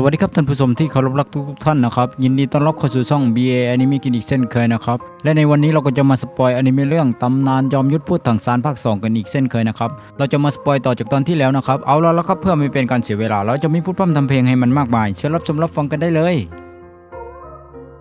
สวัสดีครับท่านผู้ชมที่เคารพรักทุกท่านนะครับยินดีต้อนรับเข้าสู่ช่อง BA Anime กินอีกเช่นเคยนะครับและในวันนี้เราก็จะมาสปอยอนิเมะเรื่องตำนานยอมยุทธพูดถังสารภาค 2 กันอีกเช่นเคยนะครับเราจะมาสปอยต่อจากตอนที่แล้วนะครับเอาละแล้วครับเพื่อไม่เป็นการเสียเวลา เราจะไม่พูดพร่ำทำเพลงให้มันมากมายเชิญรับชมรับฟังกันได้เลย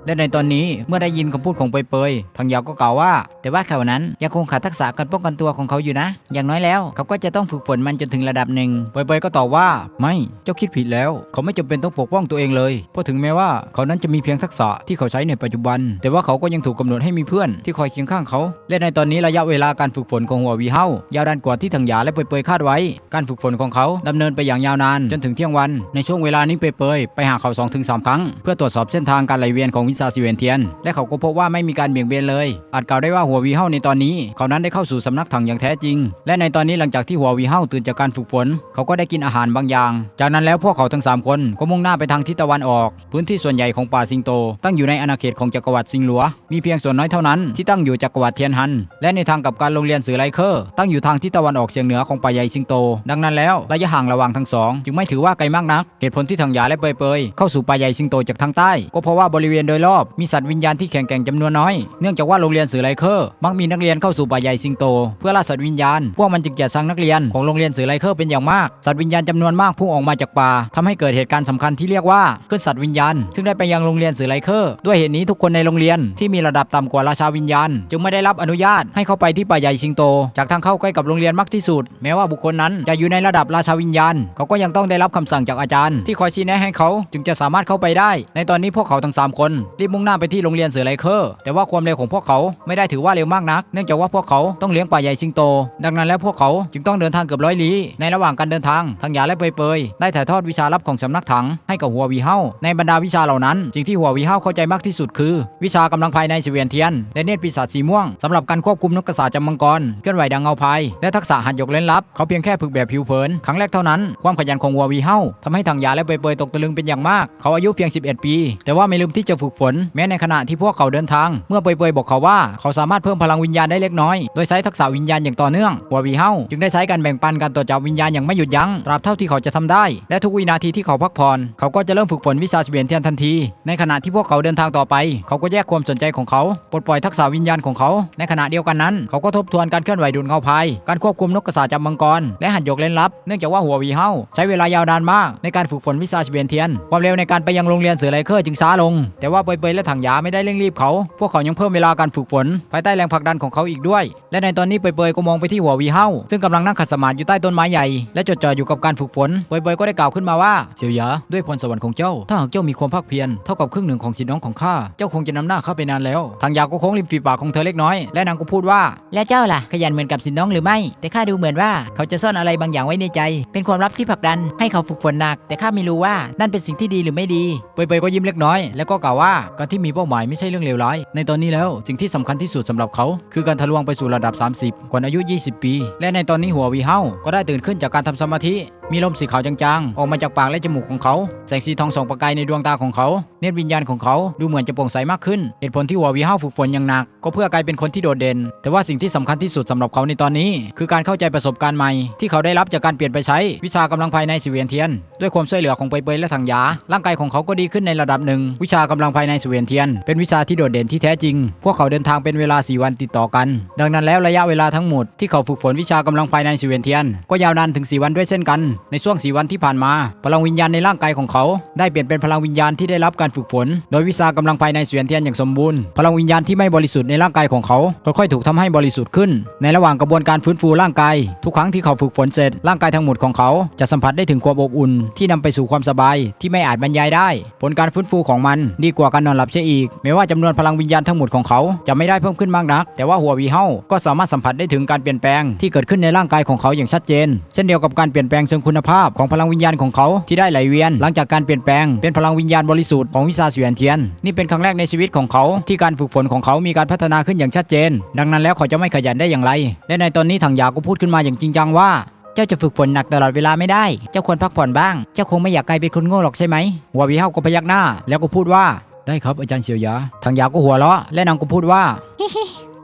และในตอนนี้เมื่อได้ยินคำพูดของเปยเปยทางยาวก็กล่าวว่า แต่ว่าเขานั้นยังคงขาดทักษะการป้องกันตัวของเขาอยู่นะ อย่างน้อยแล้วเขาก็จะต้องฝึกฝนมันจนถึงระดับหนึ่งเปยเปยก็ตอบว่า ไม่เจ้าคิดผิดแล้ว เขาไม่จำเป็นต้องปกป้องตัวเองเลยเพราะถึงแม้ว่าเขานั้นจะมีเพียงทักษะที่เขาใช้ในปัจจุบัน แต่ว่าเขาก็ยังถูกกำหนดให้มีเพื่อนที่คอยเคียงข้างเขาและในตอนนี้ระยะเวลาการฝึกฝนของหัววีเฮายาวนานกว่าที่ทางยาและเปยเปยคาดไว้ การฝึกฝนของเขาดำเนินไปอย่างยาวนานจนถึงเที่ยงวัน ในช่วงเวลานี้เปยเปยไปหาเขา2อถึงสครั้งเพื่อตรวจสอบเส้นทางการไหลเวียนของวิชาสิเวนเทียน และเขาก็พบว่าไม่มีการเบี่ยงเบนเลย อาจกล่าวได้ว่าหัววีเฮาในตอนนี้ เขานั้นได้เข้าสู่สำนักถังอย่างแท้จริง และในตอนนี้หลังจากที่หัววีเฮาตื่นจากการฝึกฝน เขาก็ได้กินอาหารบางอย่าง จากนั้นแล้วพวกเขาทั้งสามคนก็มุ่งหน้าไปทางทิศตะวันออก พื้นที่ส่วนใหญ่ของป่าสิงโต ตั้งอยู่ในอาณาเขตของจักรวรรดิสิงหลัว มีเพียงส่วนน้อยเท่านั้นที่ตั้งอยู่จักรวรรดิเทียนฮัน และในทางกับการโรงเรียนสื่อไลเคอร์ตั้งอยู่ทางทิศตะวันออกเฉียงเหนือของป่าใหญ่สิงโต ดังนั้นแล้วระยะห่างระหว่างทั้งสองจึงไม่ถือว่าไกลมากนัก เหตุผลที่ทางยาและเปยเปยเข้าสู่ป่าใหญ่สิงโตจากทางใต้ ก็เพราะว่าบริเวณโดยรอบ มีสัตว์วิญญาณที่แข็งแกร่งจำนวนน้อย เนื่องจากว่าโรงเรียนสื่อไลเคอร์มักมีนักเรียนเข้าสู่ป่าใหญ่สิงโต เพื่อล่าสัตว์วิญญาณ พวกมันจึงเกลียดชังนักเรียนของโรงเรียนสื่อไลเคอร์เป็นอย่างมาก สัตว์วิญญาณจำนวนมากพุ่งออกมาจากป่าทำให้เกิดเหตุการณ์สำคัญที่เรียกว่าขึ้นสัตว์วิญญาณ ซึ่งได้ไปยังโรงเรียนสื่อไลเคอร์ด้วยเหตุนี้ทุกคนในโรงเรียนที่มีระดับต่ำกว่าราชาวิญญาณ จึงไม่ได้รับอนุญาตให้เข้าไปที่ป่าใหญ่สิงโต จากทางเข้าใกล้กับโรงเรียนมากที่สุด แม้ว่าบุคคลนั้นจะอยู่ในระดับราชาวิญญาณ เขาก็ยังต้องได้รับคำสั่งจากอาจารย์ ที่คอยชี้แนะให้เขาจึงจะสามารถเข้าไปได้ ในตอนนี้พวกเขาทั้งสามคนรีบมุ่งหน้าไปที่โรงเรียนเสือไลเคอร์แต่ว่าความเร็วของพวกเขาไม่ได้ถือว่าเร็วมากนัก เนื่องจากว่าพวกเขาต้องเลี้ยงป่าใหญ่สิงโต ดังนั้นแล้วพวกเขาจึงต้องเดินทางเกือบร้อยลี้ในระหว่างการเดินทางทางยาและเปยเปยได้ถ่ายทอดวิชาลับของสำนักถังให้กับหัววีเฮาในบรรดาวิชาเหล่านั้นสิ่งที่หัววีเฮาเข้าใจมากที่สุดคือ วิชากำลังภายในเสวียนเทียนและเนตรปีศาจสีม่วงสำหรับการควบคุมนกกระสาจำมังกรเคลื่อนไหวดังเงาพายและทักษะหัดยกเล่นลับเขาเพียงแค่ฝึกแบบผิวเผินครั้งแรกเท่านั้นความขยันของหัววีเฮาทำให้ทางยาและเปยเปยตกตะลึงเป็นอย่างมาก เขาอายุเพียง 11 ปี แต่ว่าไม่ลืมที่จะฝึกฝน แม้ในขณะที่พวกเขาเดินทาง เมื่อเปยเปยบอกเขาว่าเขาสามารถเพิ่มพลังวิญญาณได้เล็กน้อย โดยใช้ทักษะวิญญาณอย่างต่อเนื่องหัววีเฮาจึงได้ใช้การแบ่งปันการตรวจจับวิญญาณอย่างไม่หยุดยั้งตราบเท่าที่เขาจะทำได้ และทุกวินาทีที่เขาพักผ่อนเขาก็จะเริ่มฝึกฝนวิชาเสวียนเทียนทันที ในขณะที่พวกเขาเดินทางต่อไป เขาก็แยกความสนใจของเขาปลดปล่อยทักษะวิญญาณของเขา ในขณะเดียวกันนั้น เขาก็ทบทวนการเคลื่อนไหวดุลเงาพายการควบคุมนกกระสาจับมังกร และหัดยกเล่นลับ เนื่องจากว่าหัววีเฮาใช้เวลายาวนานมากในการฝึกฝนวิชาเสวียนเทียน ความเร็วในการไปยังโรงเรียนเสือไลเคอร์จึงช้าลง แต่ว่าเปยเปและถังยาไม่ได้เร่งรีบเขา พวกเขายังเพิ่มเวลาการฝึกฝน ภายใต้แรงผลักดันของเขาอีกด้วย และในตอนนี้เปยเปก็มองไปที่หัววีเฮาซึ่งกำลังนั่งขัดสมาธิอยู่ใต้ต้นไม้ใหญ่และจดจ่ออยู่กับการฝึกฝนเปยเปก็ได้กล่าวขึ้นมาว่าเสี่ยวหยาด้วยพรสวรรค์ของเจ้า ถ้าหากเจ้ามีความภาคเพียรเท่ากับครึ่งหนึ่งของสิทธิน้องของข้าเจ้าคงจะนำหน้าข้าไปนานแล้วทางยาก็โค้งริมฝีปากของเธอเล็กน้อย และนางก็พูดว่า แล้วเจ้าล่ะขยันเหมือนกับสินน้องหรือไม่ แต่ข้าดูเหมือนว่าเขาจะซ่อนอะไรบางอย่างไว้ในใจ เป็นความลับที่ผลักดันให้เขาฝึกฝนหนัก แต่ข้าไม่รู้ว่านั่นเป็นสิ่งที่ดีหรือไม่ดีเปยเปยก็ยิ้มเล็กน้อย แล้วก็กล่าวว่าการที่มีเป้าหมายไม่ใช่เรื่องเลวร้าย ในตอนนี้แล้วสิ่งที่สำคัญที่สุดสำหรับเขา คือการทะลวงไปสู่ระดับ 30 ก่อนอายุ 20 ปี และในตอนนี้หัววีเฮาก็ได้ตื่นขึ้นจากการทำสมาธิ มีลมสีขาวจางๆ ออกมาจากปากและจมูกของเขา แสงสีทองส่องประกายในดวงตาของเขา เนตรวิญญาณของเขาดูเหมือนจะโปร่งใสมากขึ้น เหตุผลที่หัววีเฮาฝึกฝนอย่างหนัก ก็เพื่อกลายเป็นคนที่โดดเด่น แต่ว่าสิ่งที่สำคัญที่สุดสำหรับเขาในตอนนี้ คือการเข้าใจประสบการณ์ใหม่ ที่เขาได้รับจากการเปลี่ยนไปใช้ วิชากำลังภายในสิเวียนเทียน ด้วยความช่วยเหลือของเปยเปยและถังยา ร่างกายของเขาก็ดีขึ้นในระดับหนึ่ง วิชากำลังภายในสิเวียนเทียน เป็นวิชาที่โดดเด่นที่แท้จริง พวกเขาเดินทางเป็นเวลา 4 วันติดต่อกัน ดังนั้นแล้วระยะเวลาทั้งหมดที่เขาฝึกฝนวิชากำลังภายในสิเวียนเทียน ก็ยาวนานถึง 4 วันด้วยเช่นกันในช่วง 4 วันที่ผ่านมา พลังวิญญาณในร่างกายของเขา ได้เปลี่ยนเป็นพลังวิญญาณที่ได้รับการฝึกฝน โดยวิชากำลังภายในสิเวียนเทียนอย่างสมบูรณ์ พลังวิญญาณที่ไม่บริสุทธิ์ในร่างกายของเขา ค่อยๆถูกทำให้บริสุทธิ์ขึ้น ในระหว่างกระบวนการฟื้นฟูร่างกาย ทุกครั้งที่เขาฝึกฝนเสร็จ ร่างกายทั้งหมดของเขา จะสัมผัสได้ถึงความอบอุ่น ที่นำไปสู่ความสบายที่ไม่อาจบรรยายได้ ผลการฟื้นฟูของมันดีกว่าการนอนหลับเสียอีกแม้ว่าจำนวนพลังวิญญาณทั้งหมดของเขาจะไม่ได้เพิ่มขึ้นมากนัก แต่ว่าหัววีเฮาก็สามารถสัมผัสได้ถึงการเปลี่ยนแปลงที่เกิดขึ้นในร่างกายของเขาอย่างชัดเจน เช่นเดียวกับการเปลี่ยนแปลงเชิงคุณภาพของพลังวิญญาณของเขาที่ได้ไหลเวียน หลังจากการเปลี่ยนแปลงเป็นพลังวิญญาณบริสุทธิ์ของวิชาเสวียนเทียน นี่เป็นครั้งแรกในชีวิตของเขา ที่การฝึกฝนของเขามีการพัฒนาขึ้นอย่างชัดเจน ดังนั้นแล้วเขาจะไม่ขยันได้อย่างไร และในตอนนี้ถังยาก็พูดขึ้นมาอย่างจริงจังว่าเจ้าจะฝึกฝนหนักตลอดเวลาไม่ได้ เจ้าควรพักผ่อนบ้าง เจ้าคงไม่อยากกลายเป็นคนโง่หรอกใช่ไหมหัววีเฮาก็พยักหน้า แล้วก็พูดว่า ได้ครับอาจารย์เสียวยาทางยาก็หัวเราะ และนางก็พูดว่า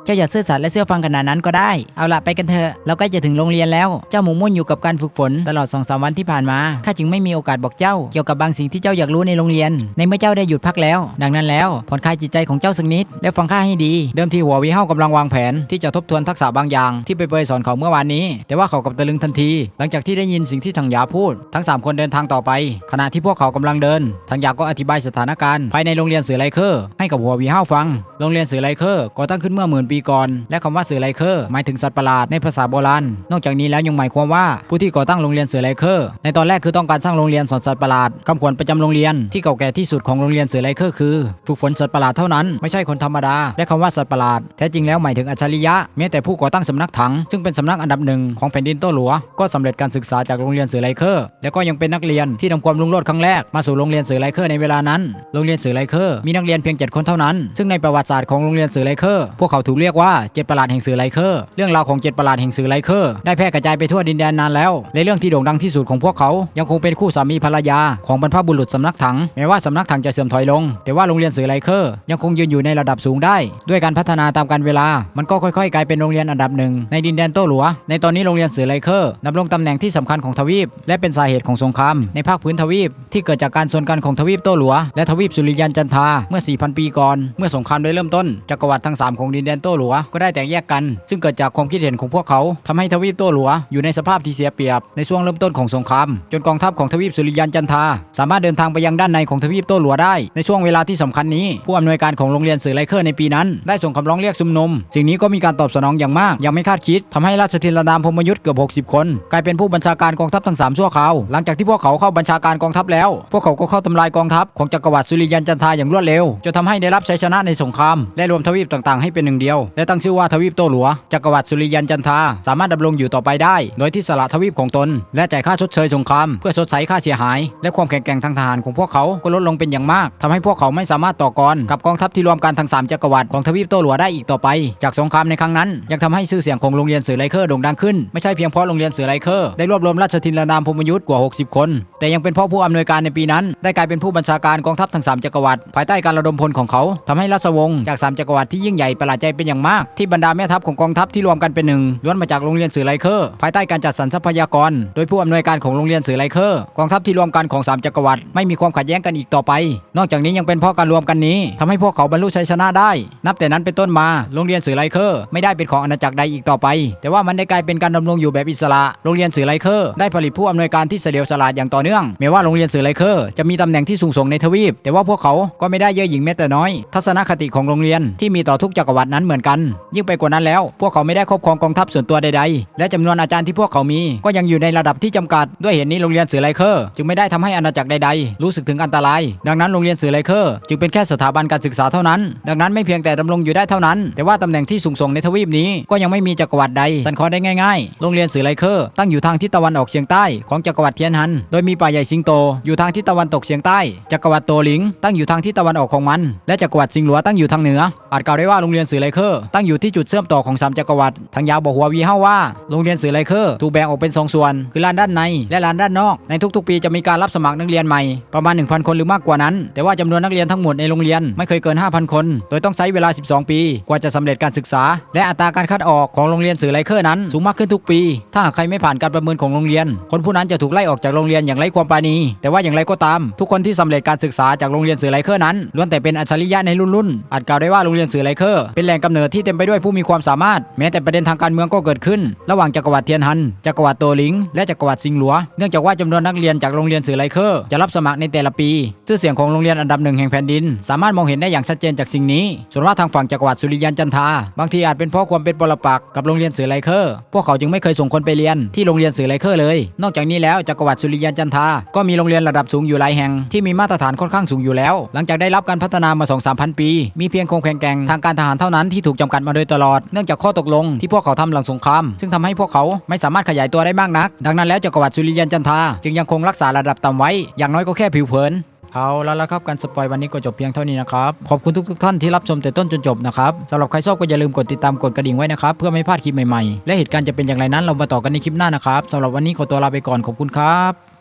เจ้าอย่าซื่อสัตย์และเชื่อฟังขนาดนั้นก็ได้ เอาละไปกันเถอะ เราใกล้จะถึงโรงเรียนแล้ว เจ้าหมูมุ่นอยู่กับการฝึกฝนตลอดสองสามวันที่ผ่านมา ข้าจึงไม่มีโอกาสบอกเจ้า เกี่ยวกับบางสิ่งที่เจ้าอยากรู้ในโรงเรียน ในเมื่อเจ้าได้หยุดพักแล้ว ดังนั้นแล้วผ่อนคลายจิตใจของเจ้าสักนิด และฟังข้าให้ดี เดิมทีหัววีเฮากำลังวางแผน ที่จะทบทวนทักษะบางอย่าง ที่ไปเปยสอนเขาเมื่อวานนี้ แต่ว่าเขากลับตะลึงทันที หลังจากที่ได้ยินสิ่งที่ทางยาพูด ทั้งสามคนเดินทางต่อไป ขณะที่พวกเขากำลังเดินทางหยาก็อธิบายสถานการณ์ภายในโรงเรียนเสือไลเคอร์ให้กับหัววีเฮาฟัง โรงเรียนเสือไลเคอร์ก่อตั้งขึ้นเมื่อหมื่นปีก่อน และคำว่าเสือไลเคอร์หมายถึงสัตว์ประหลาดในภาษาโบราณ นอกจากนี้แล้วยังหมายความว่าผู้ที่ก่อตั้งโรงเรียนเสือไลเคอร์ในตอนแรกคือต้องการสร้างโรงเรียนสอนสัตว์ประหลาดคำขวัญประจำโรงเรียนที่เก่าแก่ที่สุดของโรงเรียนเสือไลเคอร์คือ ฝึกฝนสัตว์ประหลาดเท่านั้นไม่ใช่คนธรรมดาและคำว่าสัตว์ประหลาดแท้จริงแล้วหมายถึงอัจฉริยะแม้แต่ผู้ก่อตั้งสำนักถัง ซึ่งเป็นสำนักอันดับหนึ่งของแผ่นดินโตหลัวก็สำเร็จการศึกษาจากโรงเรียนเสือไลเคอร์และก็ยังเป็นนักเรียนที่ทำความรุ่งโรจน์ครั้งแรกมาสู่โรงเรียนเสือไลเคอร์ในเวลานั้นโรงเรียนเสือไลเคอร์มีนักเรียนเพียง7คนเท่านั้น ซึ่งในประวัติศาสตร์ของโรงเรียนเสือไลเคอร์พวกเขาถูกเรียกว่าเจ็ดประหลาดแห่งสื่อไลเคอร์เรื่องราวของเจ็ดประหลาดแห่งสื่อไลเคอร์ได้แพร่กระจายไปทั่วดินแดนนานแล้วและเรื่องที่โด่งดังที่สุดของพวกเขา ยังคงเป็นคู่สามีภรรยาของบรรพบุรุษสำนักถังแม้ว่าสำนักถังจะเสื่อมถอยลง แต่ว่าโรงเรียนสื่อไลเคอร์ยังคงยืนอยู่ในระดับสูงได้ ด้วยการพัฒนาตามกาลเวลา มันก็ค่อยๆ กลายเป็นโรงเรียนอันดับหนึ่งในดินแดนโต้หลัว ในตอนนี้โรงเรียนสื่อไลเคอร์ดำรงตำแหน่งที่สำคัญของทวีป และเป็นสาเหตุของสงครามในภาคพื้นทวีป ที่เกิดจากการส่วนกันของทวีปโต้หลัว และทวีปสุริยันจันทาเมื่อ 4,000 ปีก่อนเมื่อสงครามได้เริ่มต้นจักรวรรดิทั้ง 3 ของดินแดนโต้หลัวก็ได้แตกแยกกัน ซึ่งเกิดจากความคิดเห็นของพวกเขาทำให้ทวีปโต้หลัวอยู่ในสภาพที่เสียเปรียบในช่วงเริ่มต้นของสงครามจนกองทัพของทวีปสุริยันจันทาสามารถเดินทางไปยังด้านในของทวีปโต้หลัวได้ในช่วงเวลาที่สำคัญนี้ ผู้อำนวยการของโรงเรียนสื่อไลเคอร์ในปีนั้น ได้ส่งคำร้องเรียกซุมนุม สิ่งนี้ก็มีการตอบสนองอย่างมาก ยังไม่คาดคิดทำให้ราชธินดามพมยุทธ์เกือบ 60 คน กลายเป็นผู้บัญชาการกองทัพทั้งสามชั่วคราวหลังจากที่พวกเขาเข้าบัญชาการกองทัพแล้ว พวกเขาก็เข้าทำลายกองทัพของจักรวรรดิสุริยันจันทาอย่างรวดเร็วจนทำให้ได้รับชัยชนะในสงครามและรวมทวีปต่างๆให้เป็นหนึ่งเดียวและตั้งชื่อว่าทวีปโตหลัว จักรวรรดิสุริยันจันทา สามารถดำรงอยู่ต่อไปได้ โดยที่สละทวีปของตน และจ่ายค่าชดเชยสงครามเพื่อชดใช้ค่าเสียหาย และความแข็งแกร่งทางทหารของพวกเขาก็ลดลงเป็นอย่างมากทำให้พวกเขาไม่สามารถต่อกรกับกองทัพที่รวมกันทั้งสามจักรวรรดิของทวีปโตหลัวได้อีกต่อไป จากสงครามในครั้งนั้น ยังทำให้ชื่อเสียงของโรงเรียนเสือไลเคอร์โด่งดังขึ้นไม่ใช่เพียงเพราะโรงเรียนเสือไลเคอร์ได้รวบรวมราชทินลนามพมยุทธ์กว่า 60 คน แต่ยังเป็นเพราะผู้อำนวยการในปีนั้น ได้กลายเป็นผู้บัญชาการกองทัพทั้งสามจักรวรรดิภายใต้การระดมพลของเขาทำให้ราชวงศ์จากสามจักรวรรดิที่ยิ่งใหญ่ประหลาดใจเป็นอย่างมาก ที่บรรดาแม่ทัพของกองทัพที่รวมกันเป็นหนึ่งล้วนมาจากโรงเรียนสื่อไลเคอร์ภายใต้การจัดสรรทรัพยากร โดยผู้อำนวยการของโรงเรียนสื่อไลเคอร์กองทัพที่รวมกันของสามจักรวรรดิไม่มีความขัดแย้งกันอีกต่อไป นอกจากนี้ยังเป็นเพราะการรวมกันนี้ทำให้พวกเขาบรรลุชัยชนะได้ นับแต่นั้นเป็นต้นมาโรงเรียนสื่อไลเคอร์ไม่ได้เป็นของอาณาจักรใดอีกต่อไป แต่ว่ามันได้กลายเป็นการดำรงอยู่แบบอิสระโรงเรียนสื่อไลเคอร์ได้ผลิตผู้อำนวยการที่เสดียวฉลาดอย่างต่อเนื่องแม้ว่าโรงเรียนสื่อไลเคอร์จะมีตำแหน่งที่สูงส่งในทวีป แต่ว่าพวกเขาก็ไม่ได้เย่อหยิ่งแม้แต่น้อย ทัศนคติของโรงเรียนที่มีต่อทุกจักรวรรดินั้นเหมือนกัน ยิ่งไปกว่านั้นแล้ว พวกเขาไม่ได้ครอบครองกองทัพส่วนตัวใดๆ และจำนวนอาจารย์ที่พวกเขามี ก็ยังอยู่ในระดับที่จำกัด ด้วยเหตุนี้โรงเรียนเสือไลเคอร์จึงไม่ได้ทำให้อาณาจักรใดๆ รู้สึกถึงอันตราย ดังนั้นโรงเรียนเสือไลเคอร์จึงเป็นแค่สถาบันการศึกษาเท่านั้น ดังนั้นไม่เพียงแต่ดำรงอยู่ได้เท่านั้น แต่ว่าตำแหน่งที่สูงส่งในทวีปนี้ก็ยังไม่มีจักรวรรดิใดสันคอได้ง่ายๆ โรงเรียนเสือไลเคอร์ตั้งอยู่ทางทิศตะวันออกเฉียงใต้ของจักรวรรดิเทียนฮัน โดยมีป่าใหญ่สิงโตอยู่ทางทิศตะวันตกเฉียงใต้ จักรวรรดิโตหลิงตั้งอยู่ทางทิศตะวันออกของมัน และจักรวรรดิสิงหลัวตั้งอยู่ทางเหนืออาจกล่าวได้ว่าโรงเรียนเสือไลเคอร์ตั้งอยู่ที่จุดเชื่อมต่อของสามจักรวรรดิทางยาวบอกหัววีเฮาว่าโรงเรียนสื่อไลเคอร์ถูกแบ่งออกเป็นสองส่วน คือลานด้านในและลานด้านนอก ในทุกๆ ปีจะมีการรับสมัครนักเรียนใหม่ประมาณ 1,000 คนหรือมากกว่านั้น แต่ว่าจำนวนนักเรียนทั้งหมดในโรงเรียนไม่เคยเกิน 5,000 คน โดยต้องใช้เวลา 12 ปี กว่าจะสำเร็จการศึกษา และอัตราการคัดออกของโรงเรียนสื่อไลเคอร์นั้นสูงมากขึ้นทุกปี ถ้าใครไม่ผ่านการประเมินของโรงเรียน คนผู้นั้นจะถูกไล่ออกจากโรงเรียนอย่างไร้ความปราณี แต่ว่าอย่างไรก็ตาม ทุกคนที่สำเร็จการศึกษาจากโรงเรียนสือไลเคอร์นั้นล้วนแต่เป็นอัจฉริยะในรุ่นรุ่นๆอาจกล่าวได้ว่าโรงเรียนสือไลเคอร์เป็นแหล่งกำเนิดที่เต็มไปด้วยผู้มีความสามารถ แม้แต่ประเด็นทางการเมืองก็เกิดขึ้น ระหว่างจักรวรรดิเทียนฮัน จักรวรรดิโตหลิง และจักรวรรดิซิงหลัว เนื่องจากว่าจำนวนนักเรียนจากโรงเรียนสือไลเคอร์จะรับสมัครในแต่ละปี ชื่อเสียงของโรงเรียนอันดับหนึ่งแห่งแผ่นดิน สามารถมองเห็นได้อย่างชัดเจนจากสิ่งนี้ ส่วนว่าทางฝั่งจักรวรรดิสุริยันจันทา บางทีอาจเป็นเพราะความเป็นปรปักษ์กับโรงเรียนสือไลเคอร์ พวกเขาจึงไม่เคยส่งคนไปเรียนที่โรงเรียนสือไลเคอร์เลย นอกจากนี้แล้วจักรวรรดิสุริยันจันทา ก็มีโรงเรียนระดับสูงอยู่หลายแห่งที่มีมาตรฐานค่อนข้างสูงอยู่แล้ว หลังจากได้รับการพัฒนามา2 3 0 0 0 ปี มีเพียงคงแข็งแกร่งทางการทหารเท่านั้นที่ถูกจำกัดมาโดยตลอด เนื่องจากข้อตกลงที่พวกเขาทำหลังสงคราม ซึ่งทำให้พวกเขาไม่สามารถขยายตัวได้มากนัก ดังนั้นแล้วจักรวรรดิสุริยันจันทาจึงยังคงรักษาระดับต่ำไว้ อย่างน้อยก็แค่ผิวเผินเอาแล้วละครับการสปอยวันนี้ก็จบเพียงเท่านี้นะครับ ขอบคุณทุกๆท่านที่รับชมแต่ต้นจนจบนะครับสำหรับใครชอบก็อย่าลืมกดติดตามกดกระดิ่งไว้นะครับ เพื่อไม่พลาดคลิปใหม่ๆ และเหตุการณ์จะเป็นอย่างไรนั้นเรามาต่อกันในคลิปหน้านะครับสำหรับวันนี้ขอตัวลาไปก่อนขอบคุณครับ